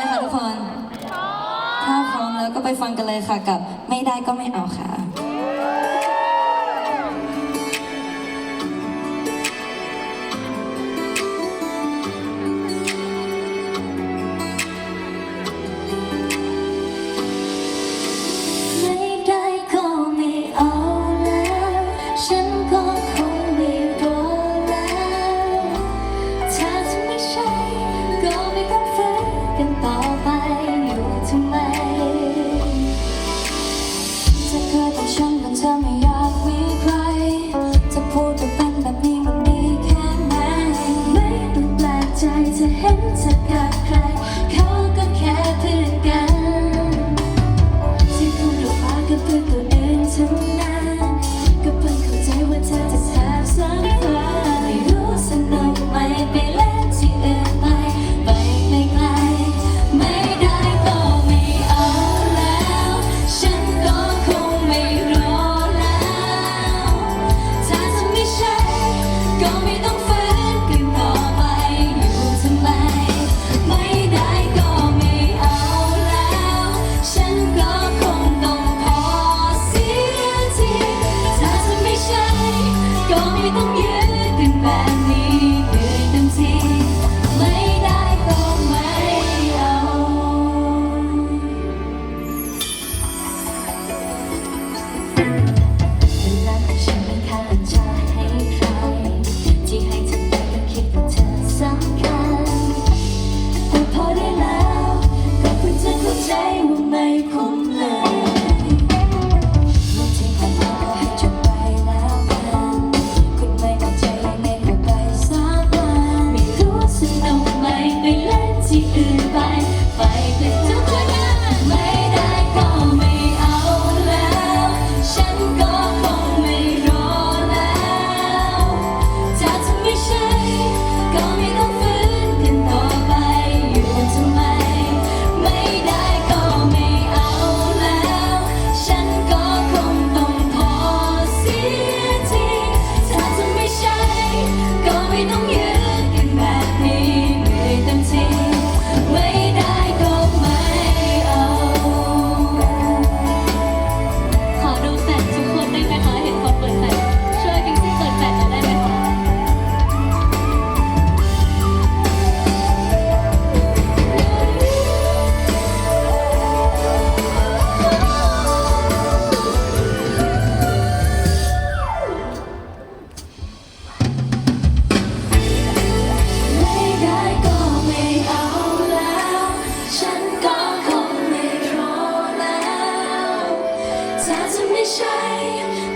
ไหมคะทุกคน ถ้าพร้อมแล้วก็ไปฟังกันเลยค่ะกับไม่ได้ก็ไม่เอาค่ะ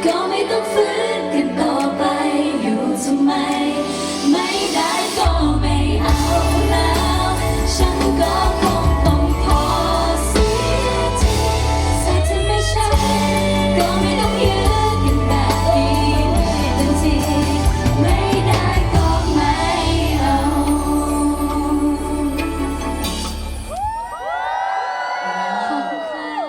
ก็ไม่ต้องฝืนกันต่อไปอยู่ทำไม